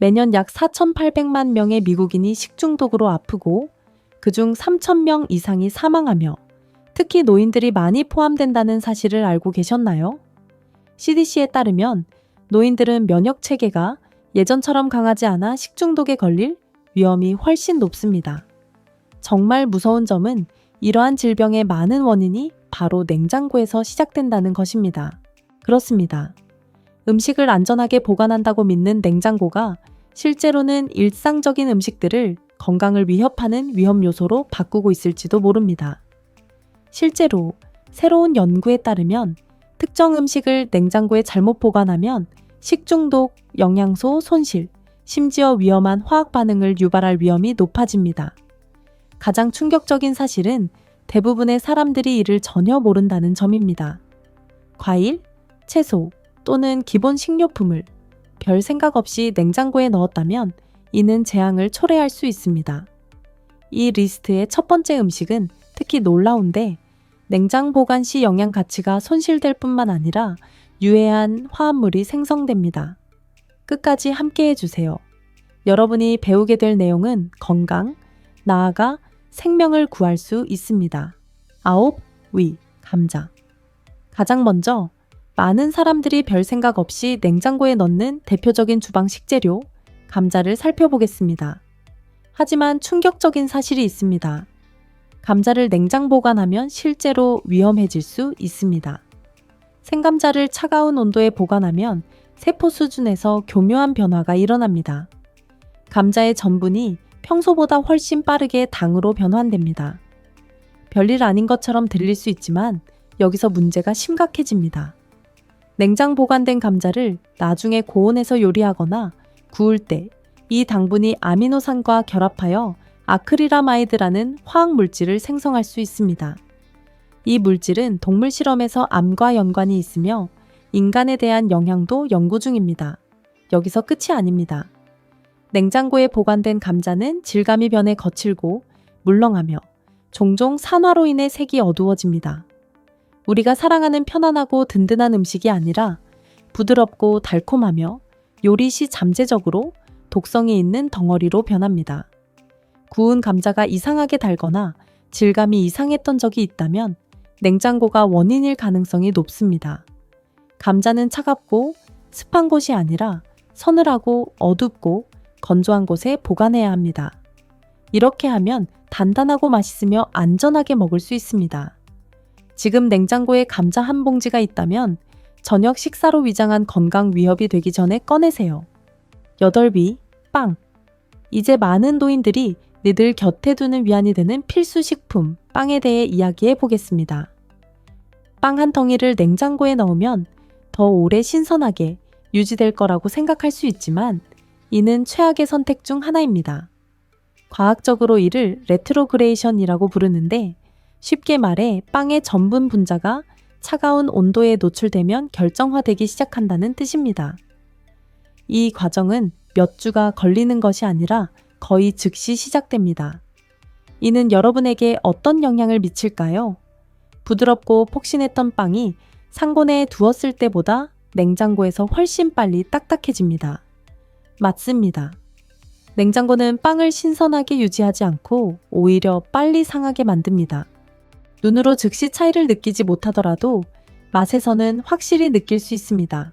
매년 약 4,800만 명의 미국인이 식중독으로 아프고 그중 3,000명 이상이 사망하며 특히 노인들이 많이 포함된다는 사실을 알고 계셨나요? CDC에 따르면 노인들은 면역 체계가 예전처럼 강하지 않아 식중독에 걸릴 위험이 훨씬 높습니다. 정말 무서운 점은 이러한 질병의 많은 원인이 바로 냉장고에서 시작된다는 것입니다. 그렇습니다. 음식을 안전하게 보관한다고 믿는 냉장고가 실제로는 일상적인 음식들을 건강을 위협하는 위험 요소로 바꾸고 있을지도 모릅니다. 실제로 새로운 연구에 따르면 특정 음식을 냉장고에 잘못 보관하면 식중독, 영양소 손실, 심지어 위험한 화학 반응을 유발할 위험이 높아집니다. 가장 충격적인 사실은 대부분의 사람들이 이를 전혀 모른다는 점입니다. 과일, 채소 또는 기본 식료품을 별 생각 없이 냉장고에 넣었다면 이는 재앙을 초래할 수 있습니다. 이 리스트의 첫 번째 음식은 특히 놀라운데 냉장 보관 시 영양 가치가 손실될 뿐만 아니라 유해한 화합물이 생성됩니다. 끝까지 함께 해주세요. 여러분이 배우게 될 내용은 건강, 나아가 생명을 구할 수 있습니다. 아홉, 위, 감자. 가장 먼저 많은 사람들이 별 생각 없이 냉장고에 넣는 대표적인 주방 식재료, 감자를 살펴보겠습니다. 하지만 충격적인 사실이 있습니다. 감자를 냉장 보관하면 실제로 위험해질 수 있습니다. 생감자를 차가운 온도에 보관하면 세포 수준에서 교묘한 변화가 일어납니다. 감자의 전분이 평소보다 훨씬 빠르게 당으로 변환됩니다. 별일 아닌 것처럼 들릴 수 있지만 여기서 문제가 심각해집니다. 냉장 보관된 감자를 나중에 고온에서 요리하거나 구울 때 이 당분이 아미노산과 결합하여 아크릴라마이드라는 화학 물질을 생성할 수 있습니다. 이 물질은 동물 실험에서 암과 연관이 있으며 인간에 대한 영향도 연구 중입니다. 여기서 끝이 아닙니다. 냉장고에 보관된 감자는 질감이 변해 거칠고 물렁하며 종종 산화로 인해 색이 어두워집니다. 우리가 사랑하는 편안하고 든든한 음식이 아니라 부드럽고 달콤하며 요리 시 잠재적으로 독성이 있는 덩어리로 변합니다. 구운 감자가 이상하게 달거나 질감이 이상했던 적이 있다면 냉장고가 원인일 가능성이 높습니다. 감자는 차갑고 습한 곳이 아니라 서늘하고 어둡고 건조한 곳에 보관해야 합니다. 이렇게 하면 단단하고 맛있으며 안전하게 먹을 수 있습니다. 지금 냉장고에 감자 한 봉지가 있다면 저녁 식사로 위장한 건강 위협이 되기 전에 꺼내세요. 8비, 빵. 이제 많은 노인들이 니들 곁에 두는 위안이 되는 필수 식품, 빵에 대해 이야기해 보겠습니다. 빵 한 덩이를 냉장고에 넣으면 더 오래 신선하게 유지될 거라고 생각할 수 있지만 이는 최악의 선택 중 하나입니다. 과학적으로 이를 레트로그레이션이라고 부르는데 쉽게 말해 빵의 전분 분자가 차가운 온도에 노출되면 결정화되기 시작한다는 뜻입니다. 이 과정은 몇 주가 걸리는 것이 아니라 거의 즉시 시작됩니다. 이는 여러분에게 어떤 영향을 미칠까요? 부드럽고 폭신했던 빵이 상곤에 두었을 때보다 냉장고에서 훨씬 빨리 딱딱해집니다. 맞습니다. 냉장고는 빵을 신선하게 유지하지 않고 오히려 빨리 상하게 만듭니다. 눈으로 즉시 차이를 느끼지 못하더라도 맛에서는 확실히 느낄 수 있습니다.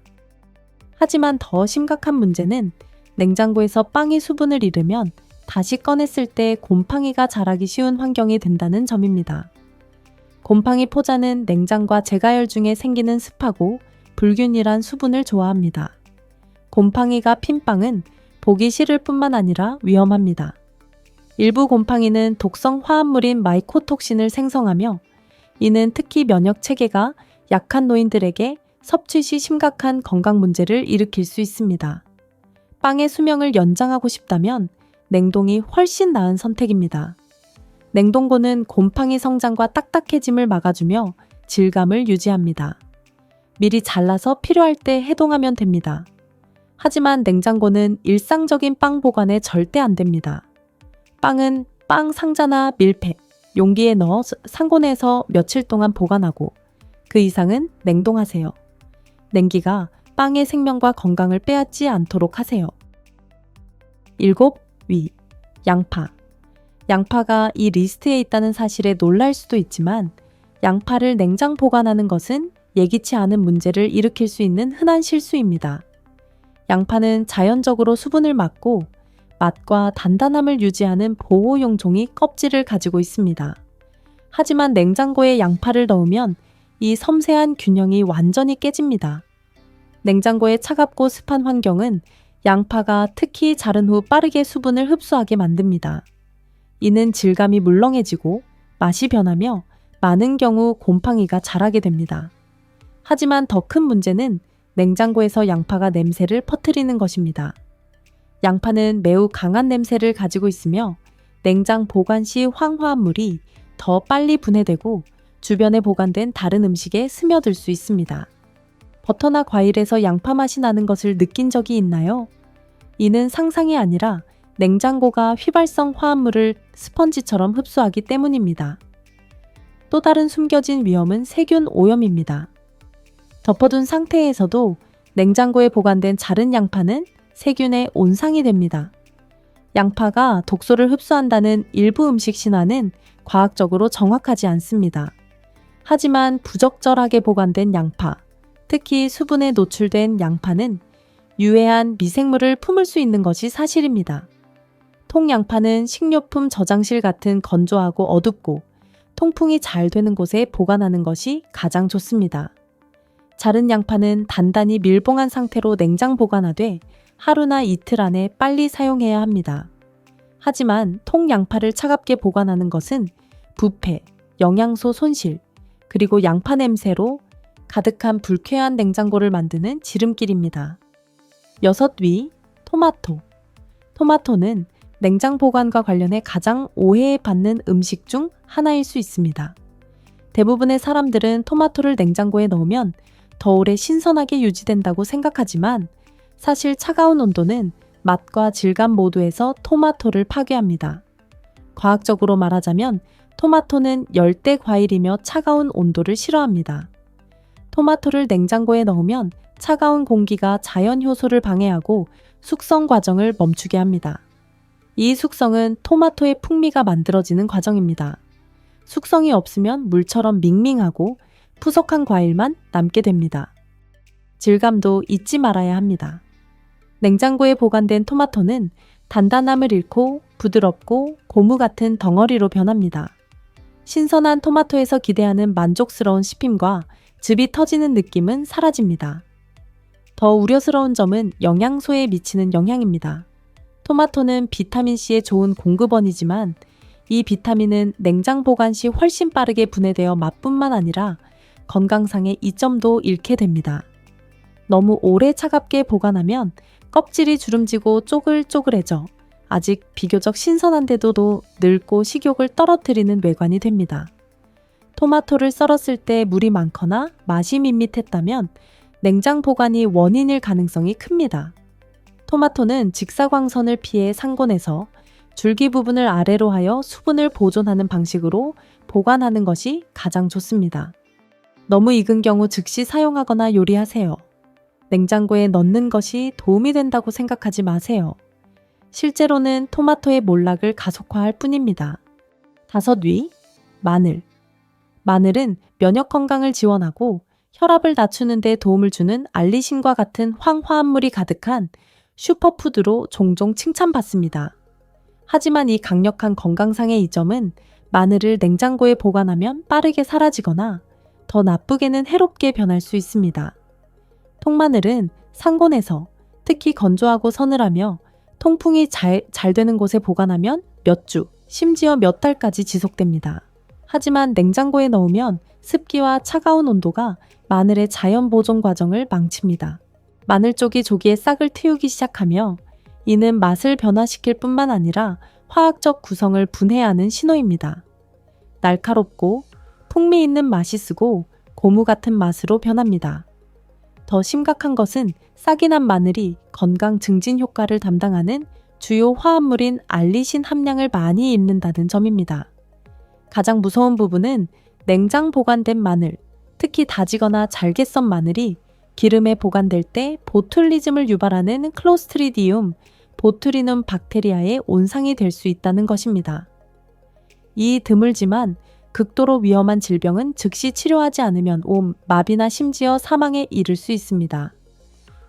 하지만 더 심각한 문제는 냉장고에서 빵이 수분을 잃으면 다시 꺼냈을 때 곰팡이가 자라기 쉬운 환경이 된다는 점입니다. 곰팡이 포자는 냉장과 제가열 중에 생기는 습하고 불균일한 수분을 좋아합니다. 곰팡이가 핀 빵은 보기 싫을 뿐만 아니라 위험합니다. 일부 곰팡이는 독성 화합물인 마이코톡신을 생성하며 이는 특히 면역 체계가 약한 노인들에게 섭취 시 심각한 건강 문제를 일으킬 수 있습니다. 빵의 수명을 연장하고 싶다면 냉동이 훨씬 나은 선택입니다. 냉동고는 곰팡이 성장과 딱딱해짐을 막아주며 질감을 유지합니다. 미리 잘라서 필요할 때 해동하면 됩니다. 하지만 냉장고는 일상적인 빵 보관에 절대 안 됩니다. 빵은 빵 상자나 밀폐, 용기에 넣어 상온에서 며칠 동안 보관하고 그 이상은 냉동하세요. 냉기가 빵의 생명과 건강을 빼앗지 않도록 하세요. 7 위. 양파. 양파가 이 리스트에 있다는 사실에 놀랄 수도 있지만 양파를 냉장 보관하는 것은 예기치 않은 문제를 일으킬 수 있는 흔한 실수입니다. 양파는 자연적으로 수분을 막고 맛과 단단함을 유지하는 보호용 종이 껍질을 가지고 있습니다. 하지만 냉장고에 양파를 넣으면 이 섬세한 균형이 완전히 깨집니다. 냉장고의 차갑고 습한 환경은 양파가 특히 자른 후 빠르게 수분을 흡수하게 만듭니다. 이는 질감이 물렁해지고 맛이 변하며 많은 경우 곰팡이가 자라게 됩니다. 하지만 더 큰 문제는 냉장고에서 양파가 냄새를 퍼뜨리는 것입니다. 양파는 매우 강한 냄새를 가지고 있으며 냉장 보관 시 황화합물이 더 빨리 분해되고 주변에 보관된 다른 음식에 스며들 수 있습니다. 버터나 과일에서 양파 맛이 나는 것을 느낀 적이 있나요? 이는 상상이 아니라 냉장고가 휘발성 화합물을 스펀지처럼 흡수하기 때문입니다. 또 다른 숨겨진 위험은 세균 오염입니다. 덮어둔 상태에서도 냉장고에 보관된 자른 양파는 세균의 온상이 됩니다. 양파가 독소를 흡수한다는 일부 음식 신화는 과학적으로 정확하지 않습니다. 하지만 부적절하게 보관된 양파, 특히 수분에 노출된 양파는 유해한 미생물을 품을 수 있는 것이 사실입니다. 통양파는 식료품 저장실 같은 건조하고 어둡고 통풍이 잘 되는 곳에 보관하는 것이 가장 좋습니다. 자른 양파는 단단히 밀봉한 상태로 냉장 보관하되 하루나 이틀 안에 빨리 사용해야 합니다. 하지만 통양파를 차갑게 보관하는 것은 부패, 영양소 손실, 그리고 양파 냄새로 가득한 불쾌한 냉장고를 만드는 지름길입니다. 여섯 위, 토마토. 토마토는 냉장 보관과 관련해 가장 오해받는 음식 중 하나일 수 있습니다. 대부분의 사람들은 토마토를 냉장고에 넣으면 더 오래 신선하게 유지된다고 생각하지만 사실 차가운 온도는 맛과 질감 모두에서 토마토를 파괴합니다. 과학적으로 말하자면 토마토는 열대 과일이며 차가운 온도를 싫어합니다. 토마토를 냉장고에 넣으면 차가운 공기가 자연 효소를 방해하고 숙성 과정을 멈추게 합니다. 이 숙성은 토마토의 풍미가 만들어지는 과정입니다. 숙성이 없으면 물처럼 밍밍하고 푸석한 과일만 남게 됩니다. 질감도 잊지 말아야 합니다. 냉장고에 보관된 토마토는 단단함을 잃고 부드럽고 고무 같은 덩어리로 변합니다. 신선한 토마토에서 기대하는 만족스러운 씹힘과 즙이 터지는 느낌은 사라집니다. 더 우려스러운 점은 영양소에 미치는 영향입니다. 토마토는 비타민C의 좋은 공급원이지만 이 비타민은 냉장 보관 시 훨씬 빠르게 분해되어 맛뿐만 아니라 건강상의 이점도 잃게 됩니다. 너무 오래 차갑게 보관하면 껍질이 주름지고 쪼글쪼글해져 아직 비교적 신선한데도 늙고 식욕을 떨어뜨리는 외관이 됩니다. 토마토를 썰었을 때 물이 많거나 맛이 밋밋했다면 냉장 보관이 원인일 가능성이 큽니다. 토마토는 직사광선을 피해 상곤해서 줄기 부분을 아래로 하여 수분을 보존하는 방식으로 보관하는 것이 가장 좋습니다. 너무 익은 경우 즉시 사용하거나 요리하세요. 냉장고에 넣는 것이 도움이 된다고 생각하지 마세요. 실제로는 토마토의 몰락을 가속화할 뿐입니다. 다섯 위, 마늘. 마늘은 면역 건강을 지원하고 혈압을 낮추는 데 도움을 주는 알리신과 같은 황화합물이 가득한 슈퍼푸드로 종종 칭찬받습니다. 하지만 이 강력한 건강상의 이점은 마늘을 냉장고에 보관하면 빠르게 사라지거나 더 나쁘게는 해롭게 변할 수 있습니다. 통마늘은 상곤에서 특히 건조하고 서늘하며 통풍이 잘, 잘 되는 곳에 보관하면 몇 주, 심지어 몇 달까지 지속됩니다. 하지만 냉장고에 넣으면 습기와 차가운 온도가 마늘의 자연 보존 과정을 망칩니다. 마늘 쪽이 조기에 싹을 틔우기 시작하며 이는 맛을 변화시킬 뿐만 아니라 화학적 구성을 분해하는 신호입니다. 날카롭고 풍미 있는 맛이 쓰고 고무 같은 맛으로 변합니다. 더 심각한 것은 싹이 난 마늘이 건강 증진 효과를 담당하는 주요 화합물인 알리신 함량을 많이 잃는다는 점입니다. 가장 무서운 부분은 냉장 보관된 마늘, 특히 다지거나 잘게 썬 마늘이 기름에 보관될 때 보툴리즘을 유발하는 클로스트리디움 보투리눔 박테리아의 온상이 될 수 있다는 것입니다. 이 드물지만 극도로 위험한 질병은 즉시 치료하지 않으면 옴, 마비나 심지어 사망에 이를 수 있습니다.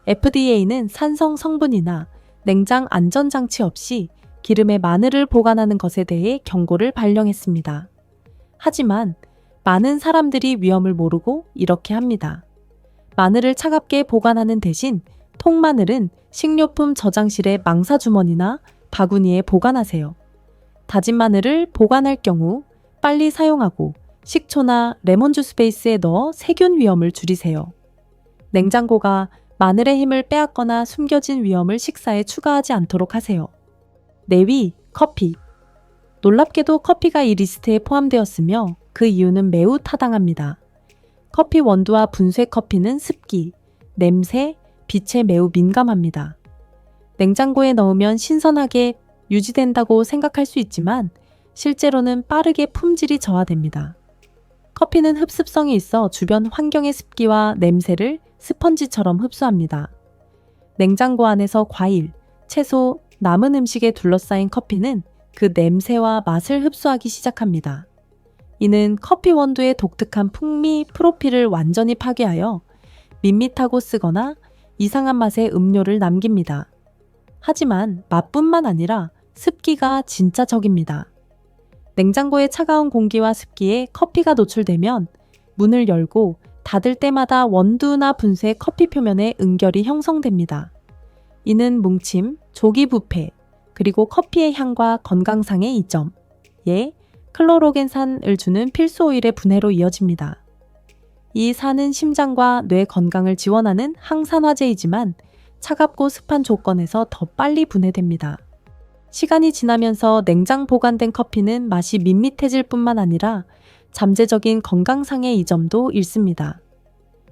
FDA는 산성 성분이나 냉장 안전장치 없이 기름에 마늘을 보관하는 것에 대해 경고를 발령했습니다. 하지만 많은 사람들이 위험을 모르고 이렇게 합니다. 마늘을 차갑게 보관하는 대신 통마늘은 식료품 저장실의 망사주머니나 바구니에 보관하세요. 다진 마늘을 보관할 경우 빨리 사용하고 식초나 레몬주스 베이스에 넣어 세균 위험을 줄이세요. 냉장고가 마늘의 힘을 빼앗거나 숨겨진 위험을 식사에 추가하지 않도록 하세요. 4위, 커피. 놀랍게도 커피가 이 리스트에 포함되었으며 그 이유는 매우 타당합니다. 커피 원두와 분쇄 커피는 습기, 냄새, 빛에 매우 민감합니다. 냉장고에 넣으면 신선하게 유지된다고 생각할 수 있지만 실제로는 빠르게 품질이 저하됩니다. 커피는 흡습성이 있어 주변 환경의 습기와 냄새를 스펀지처럼 흡수합니다. 냉장고 안에서 과일, 채소, 남은 음식에 둘러싸인 커피는 그 냄새와 맛을 흡수하기 시작합니다. 이는 커피 원두의 독특한 풍미 프로필을 완전히 파괴하여 밋밋하고 쓰거나 이상한 맛의 음료를 남깁니다. 하지만 맛뿐만 아니라 습기가 진짜 적입니다. 냉장고의 차가운 공기와 습기에 커피가 노출되면 문을 열고 닫을 때마다 원두나 분쇄 커피 표면에 응결이 형성됩니다. 이는 뭉침, 조기 부패, 그리고 커피의 향과 건강상의 이점, 예, 클로로겐산을 주는 필수 오일의 분해로 이어집니다. 이 산은 심장과 뇌 건강을 지원하는 항산화제이지만 차갑고 습한 조건에서 더 빨리 분해됩니다. 시간이 지나면서 냉장 보관된 커피는 맛이 밋밋해질 뿐만 아니라 잠재적인 건강상의 이점도 잃습니다.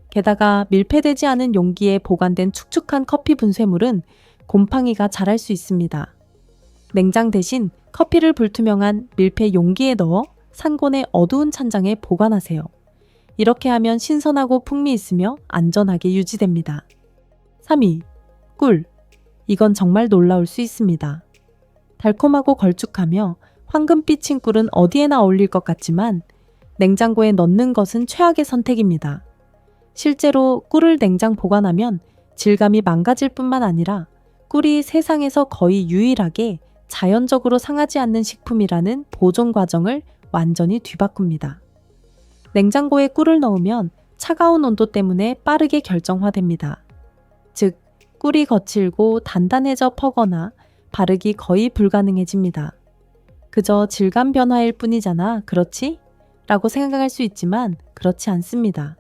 게다가 밀폐되지 않은 용기에 보관된 축축한 커피 분쇄물은 곰팡이가 자랄 수 있습니다. 냉장 대신 커피를 불투명한 밀폐 용기에 넣어 산곤의 어두운 찬장에 보관하세요. 이렇게 하면 신선하고 풍미 있으며 안전하게 유지됩니다. 3위. 꿀. 이건 정말 놀라울 수 있습니다. 달콤하고 걸쭉하며 황금빛인 꿀은 어디에나 어울릴 것 같지만 냉장고에 넣는 것은 최악의 선택입니다. 실제로 꿀을 냉장 보관하면 질감이 망가질 뿐만 아니라 꿀이 세상에서 거의 유일하게 자연적으로 상하지 않는 식품이라는 보존 과정을 완전히 뒤바꿉니다. 냉장고에 꿀을 넣으면 차가운 온도 때문에 빠르게 결정화됩니다. 즉, 꿀이 거칠고 단단해져 퍼거나 바르기 거의 불가능해집니다. 그저 질감 변화일 뿐이잖아, 그렇지? 라고 생각할 수 있지만 그렇지 않습니다.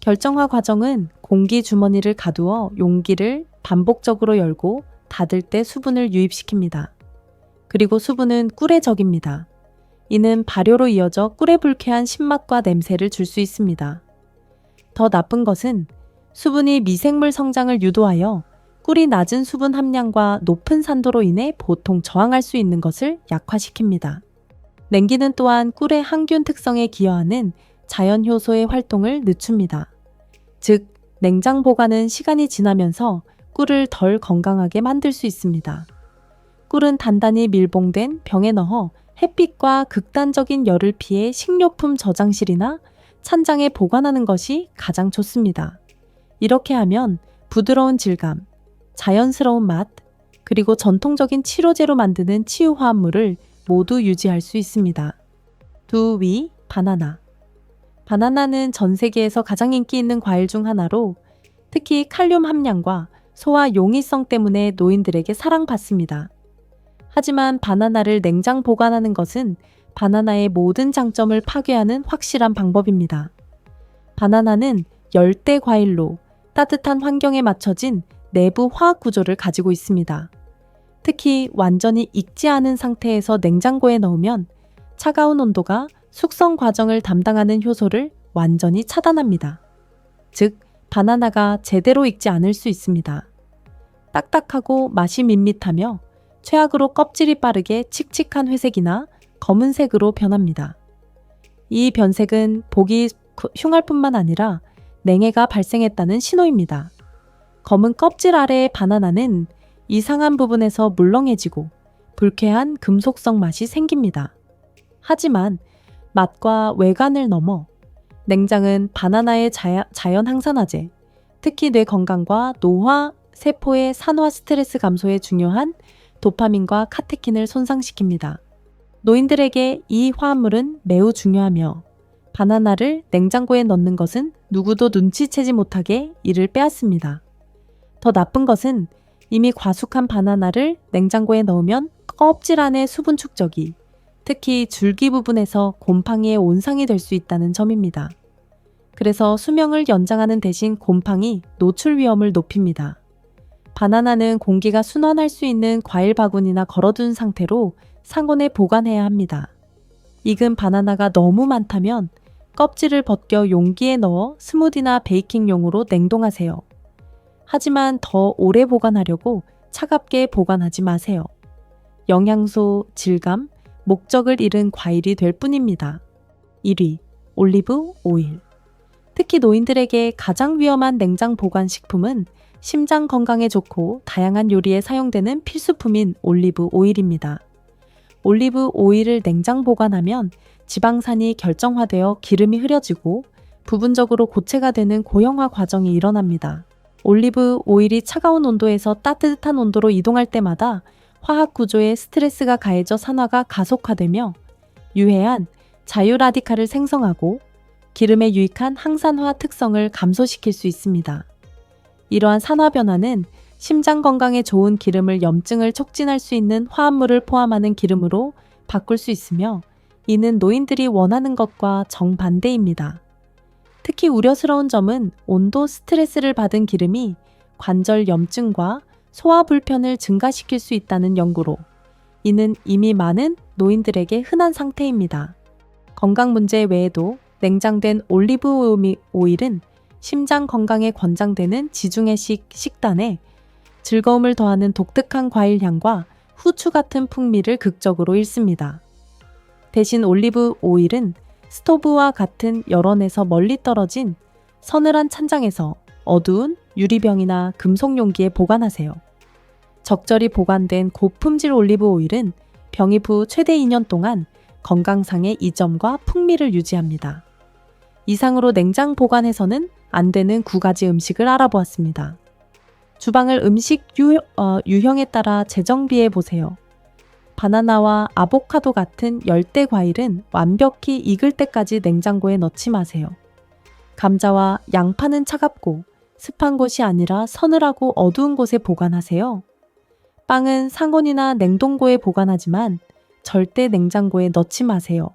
결정화 과정은 공기 주머니를 가두어 용기를 반복적으로 열고 닫을 때 수분을 유입시킵니다. 그리고 수분은 꿀의 적입니다. 이는 발효로 이어져 꿀의 불쾌한 신맛과 냄새를 줄 수 있습니다. 더 나쁜 것은 수분이 미생물 성장을 유도하여 꿀이 낮은 수분 함량과 높은 산도로 인해 보통 저항할 수 있는 것을 약화시킵니다. 냉기는 또한 꿀의 항균 특성에 기여하는 자연 효소의 활동을 늦춥니다. 즉, 냉장 보관은 시간이 지나면서 꿀을 덜 건강하게 만들 수 있습니다. 꿀은 단단히 밀봉된 병에 넣어 햇빛과 극단적인 열을 피해 식료품 저장실이나 찬장에 보관하는 것이 가장 좋습니다. 이렇게 하면 부드러운 질감, 자연스러운 맛, 그리고 전통적인 치료제로 만드는 치유 화합물을 모두 유지할 수 있습니다. 두 위, 바나나. 바나나는 전 세계에서 가장 인기 있는 과일 중 하나로 특히 칼륨 함량과 소화 용이성 때문에 노인들에게 사랑받습니다. 하지만 바나나를 냉장 보관하는 것은 바나나의 모든 장점을 파괴하는 확실한 방법입니다. 바나나는 열대 과일로 따뜻한 환경에 맞춰진 내부 화학 구조를 가지고 있습니다. 특히 완전히 익지 않은 상태에서 냉장고에 넣으면 차가운 온도가 숙성 과정을 담당하는 효소를 완전히 차단합니다. 즉, 바나나가 제대로 익지 않을 수 있습니다. 딱딱하고 맛이 밋밋하며 최악으로 껍질이 빠르게 칙칙한 회색이나 검은색으로 변합니다. 이 변색은 보기 흉할 뿐만 아니라 냉해가 발생했다는 신호입니다. 검은 껍질 아래의 바나나는 이상한 부분에서 물렁해지고 불쾌한 금속성 맛이 생깁니다. 하지만 맛과 외관을 넘어 냉장은 바나나의 자야- 자연 항산화제, 특히 뇌 건강과 노화, 세포의 산화 스트레스 감소에 중요한 도파민과 카테킨을 손상시킵니다. 노인들에게 이 화합물은 매우 중요하며 바나나를 냉장고에 넣는 것은 누구도 눈치채지 못하게 이를 빼앗습니다. 더 나쁜 것은 이미 과숙한 바나나를 냉장고에 넣으면 껍질 안의 수분 축적이 특히 줄기 부분에서 곰팡이의 온상이 될 수 있다는 점입니다. 그래서 수명을 연장하는 대신 곰팡이 노출 위험을 높입니다. 바나나는 공기가 순환할 수 있는 과일 바구니나 걸어둔 상태로 상온에 보관해야 합니다. 익은 바나나가 너무 많다면 껍질을 벗겨 용기에 넣어 스무디나 베이킹용으로 냉동하세요. 하지만 더 오래 보관하려고 차갑게 보관하지 마세요. 영양소, 질감, 목적을 잃은 과일이 될 뿐입니다. 1위, 올리브 오일. 특히 노인들에게 가장 위험한 냉장 보관 식품은 심장 건강에 좋고 다양한 요리에 사용되는 필수품인 올리브 오일입니다. 올리브 오일을 냉장 보관하면 지방산이 결정화되어 기름이 흐려지고 부분적으로 고체가 되는 고형화 과정이 일어납니다. 올리브 오일이 차가운 온도에서 따뜻한 온도로 이동할 때마다 화학 구조에 스트레스가 가해져 산화가 가속화되며 유해한 자유라디칼을 생성하고 기름에 유익한 항산화 특성을 감소시킬 수 있습니다. 이러한 산화 변화는 심장 건강에 좋은 기름을 염증을 촉진할 수 있는 화합물을 포함하는 기름으로 바꿀 수 있으며 이는 노인들이 원하는 것과 정반대입니다. 특히 우려스러운 점은 온도 스트레스를 받은 기름이 관절 염증과 소화 불편을 증가시킬 수 있다는 연구로 이는 이미 많은 노인들에게 흔한 상태입니다. 건강 문제 외에도 냉장된 올리브 오일은 심장 건강에 권장되는 지중해식 식단에 즐거움을 더하는 독특한 과일 향과 후추 같은 풍미를 극적으로 잃습니다. 대신 올리브 오일은 스토브와 같은 열원에서 멀리 떨어진 서늘한 찬장에서 어두운 유리병이나 금속 용기에 보관하세요. 적절히 보관된 고품질 올리브 오일은 병입 후 최대 2년 동안 건강상의 이점과 풍미를 유지합니다. 이상으로 냉장 보관해서는 안 되는 구 가지 음식을 알아보았습니다. 주방을 음식 유, 어, 유형에 따라 재정비해 보세요. 바나나와 아보카도 같은 열대 과일은 완벽히 익을 때까지 냉장고에 넣지 마세요. 감자와 양파는 차갑고 습한 곳이 아니라 서늘하고 어두운 곳에 보관하세요. 빵은 상온이나 냉동고에 보관하지만 절대 냉장고에 넣지 마세요.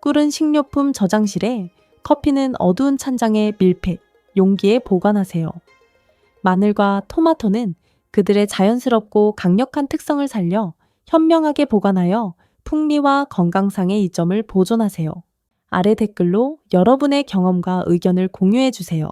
꿀은 식료품 저장실에, 커피는 어두운 찬장에 밀폐, 용기에 보관하세요. 마늘과 토마토는 그들의 자연스럽고 강력한 특성을 살려 현명하게 보관하여 풍미와 건강상의 이점을 보존하세요. 아래 댓글로 여러분의 경험과 의견을 공유해 주세요.